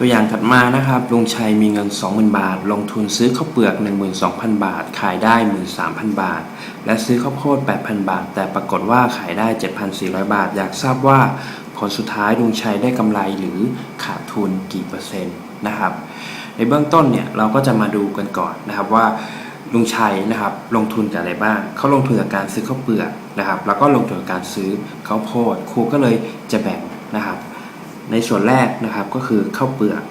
ตัวอย่างถัดมานะครับ ลุงชัยมีเงิน 20,000 บาท ลงทุนซื้อข้าวเปลือก 12,000 บาท ขายได้ 13,000 บาท และซื้อข้าวโพด 8,000 บาท แต่ปรากฏว่าขายได้ 7,400 บาท อยากทราบว่าผลสุดท้ายลุงชัยได้กำไรหรือขาดทุนกี่เปอร์เซ็นต์นะครับ ในเบื้องต้นเนี่ยเราก็จะมาดูกันก่อนนะครับว่าลุงชัยนะครับลงทุนกับอะไรบ้าง เขาลงทุนกับการซื้อข้าวเปลือกนะครับ แล้วก็ลงทุนกับการซื้อข้าวโพด ครูก็เลยจะแบ่งนะครับ ในส่วนแรกนะครับก็คือข้าวเปลือก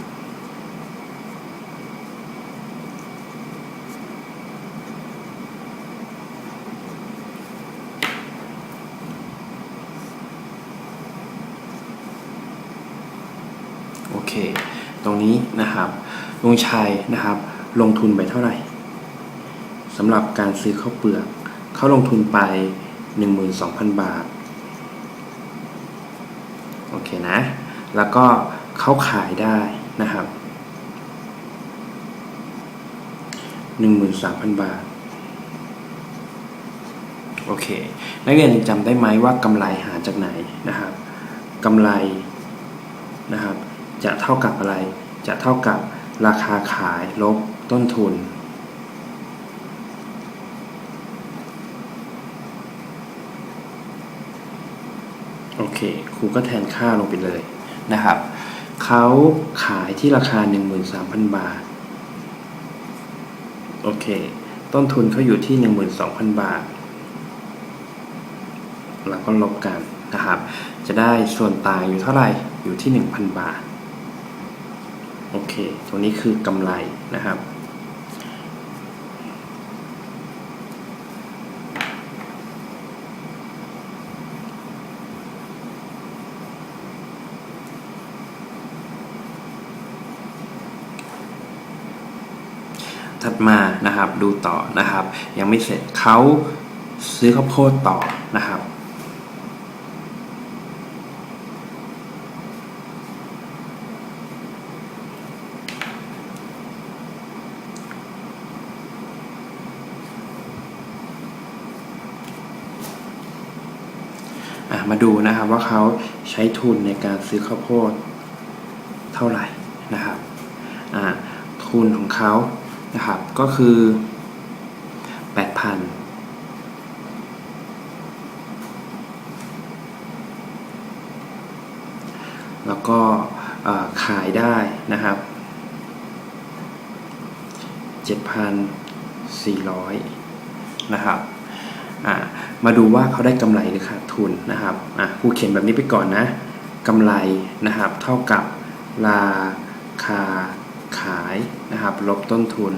โอเค ตรงนี้นะครับลุงชัยนะครับ ลงทุนไปเท่าไหร่สำหรับการซื้อข้าวเปลือก เขาลงทุนไป 12,000 บาท โอเคนะ แล้วก็เขาขายได้นะครับ13,000 บาท โอเค นักเรียนจำได้ไหมว่ากำไรหาจากไหนนะครับกำไรนะครับ จะเท่ากับอะไร จะเท่ากับราคาขายลบต้นทุน โอเค ครูก็แทนค่าลงไปเลย นะครับเขาขายที่ราคา 13,000 บาท โอเค ต้นทุนเขาอยู่ที่ 12,000 บาท แล้วก็ลบกันนะครับ จะได้ส่วนต่างอยู่เท่าไหร่อยู่ที่ 1,000 บาท โอเคตรงนี้คือกำไรนะครับ ถัดมานะครับดูต่อนะครับ ยังไม่เสร็จเขาซื้อข้าวโพดต่อนะครับมาดูนะครับว่าเขาใช้ทุนในการซื้อข้าวโพดเท่าไหร่นะครับทุนของเขา นะครับ ก็คือ 8,000 แล้วก็ขายได้นะครับ 7,400 นะครับมาดูว่าเขาได้กำไรหรือขาดทุนนะครับอะครูเขียนแบบนี้ไปก่อนนะกำไรนะครับ เท่ากับราคา นะครับ ลบต้นทุน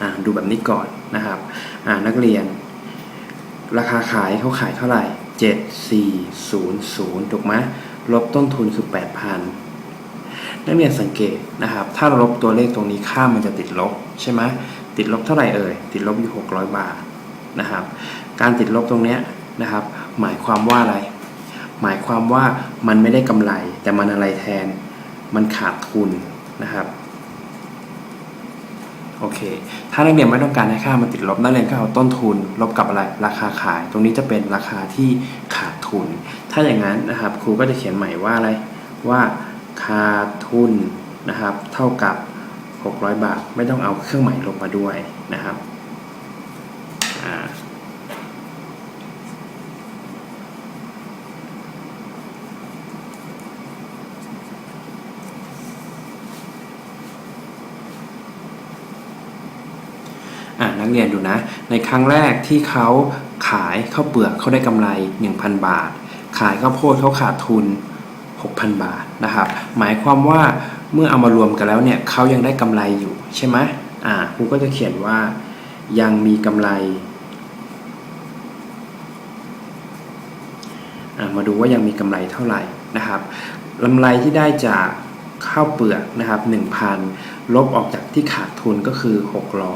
อ่าดูแบบนี้ก่อนนะครับนักเรียน ราคาขายเขาขายเท่าไหร่ 7400 ถูกไหมลบต้นทุนคือ 8,000 นักเรียนสังเกตนะครับ ถ้าลบตัวเลขตรงนี้ค่ามันจะติดลบใช่ไหมติดลบเท่าไหร่เอ่ย ติดลบอยู่ 600 บาทนะครับ การติดลบตรงนี้นะครับ หมายความว่าอะไร หมายความว่ามันไม่ได้กำไร แต่มันอะไรแทน มันขาดทุนนะครับ โอเค ถ้านักเรียนไม่ต้องการให้ค่ามันติดลบ นักเรียนก็เอาต้นทุนลบกับอะไร ราคาขาย ตรงนี้จะเป็นราคาที่ขาดทุน ถ้าอย่างนั้นนะครับ ครูก็จะเขียนใหม่ว่าอะไร ว่าขาดทุนนะครับ เท่ากับ 600 บาท ไม่ต้องเอาเครื่องหมายลบมาด้วยนะครับอ่า อ่านักเรียนดูนะ ในครั้งแรกที่เขาขายข้าวเปลือกเขาได้กำไร 1,000 บาท ขายข้าวโพดเขาขาดทุน 6,000 บาทนะครับ หมายความว่าเมื่อเอามารวมกันแล้วเนี่ยเขายังได้กำไรอยู่ใช่ไหมอ่าครูก็จะเขียนว่ายังมีกำไรมาดูว่ายังมีกำไรเท่าไหร่นะครับกำไรที่ได้จากข้าวเปลือกนะครับ1,000 ลบออกจากที่ขาดทุนก็คือ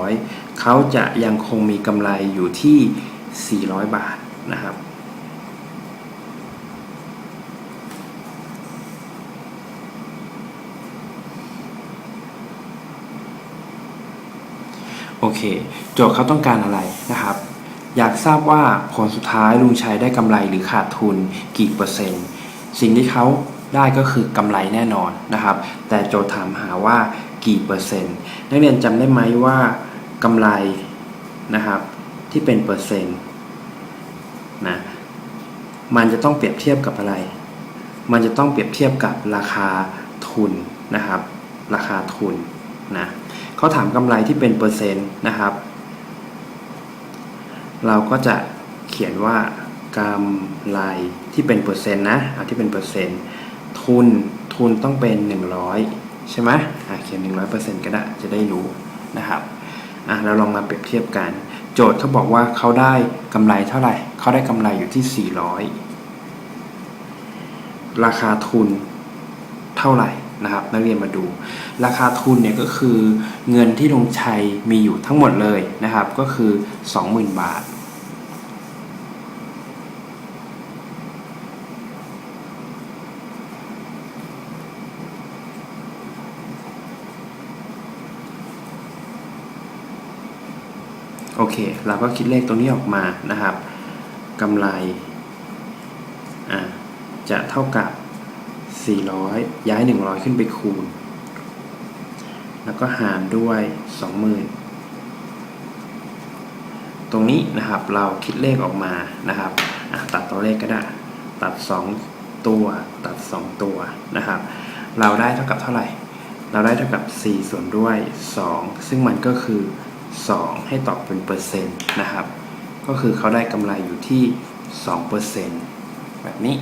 600 เขาจะยังคงมีกำไรอยู่ที่ 400 บาทนะครับ โอเค โจทย์เขาต้องการอะไรนะครับ อยากทราบว่าผลสุดท้ายลุงชัยได้กำไรหรือขาดทุนกี่เปอร์เซ็นต์ สิ่งที่เขาได้ก็คือกำไรแน่นอนนะครับ แต่โจทย์ถามหาว่า กี่เปอร์เซ็นต์ นักเรียนจำได้ไหมว่ากำไรนะครับที่เป็นเปอร์เซ็นต์นะมันจะต้องเปรียบเทียบกับอะไร มันจะต้องเปรียบเทียบกับราคาทุนนะครับ ราคาทุนนะเขาถามกำไรที่เป็นเปอร์เซ็นต์นะครับ เราก็จะเขียนว่ากำไรที่เป็นเปอร์เซ็นต์นะเอาที่เป็นเปอร์เซ็นต์ทุนทุนต้องเป็น 100 ใช่ไหมอะเขียน 100%ก็ได้จะได้รู้นะครับอะเราลองมาเปรียบเทียบกัน โจทย์เขาบอกว่าเขาได้กำไรเท่าไหร่ เขาได้กำไรอยู่ที่ 400 ราคาทุนเท่าไหร่นะครับ นักเรียนมาดู ราคาทุนเนี่ยก็คือเงินที่ลงชัยมีอยู่ทั้งหมดเลยนะครับ ก็คือ 20,000 บาท โอเค เราก็คิดเลขตรงนี้ออกมานะครับกำไรอะจะเท่ากับ 400 ย้าย 100 ขึ้นไปคูณ แล้วก็หารด้วย 20,000 ตรงนี้นะครับเราคิดเลขออกมานะครับ ตัดตัวเลขก็ได้ ตัด 2 ตัว ตัด 2 ตัวนะครับ เราได้เท่ากับเท่าไหร่ เราได้เท่ากับ 4 ส่วนด้วย 2 ซึ่งมันก็คือ 2 ให้ตอบเป็นเปอร์เซ็นต์นะครับ ก็คือเขาได้กำไรอยู่ที่ 2%แบบนี้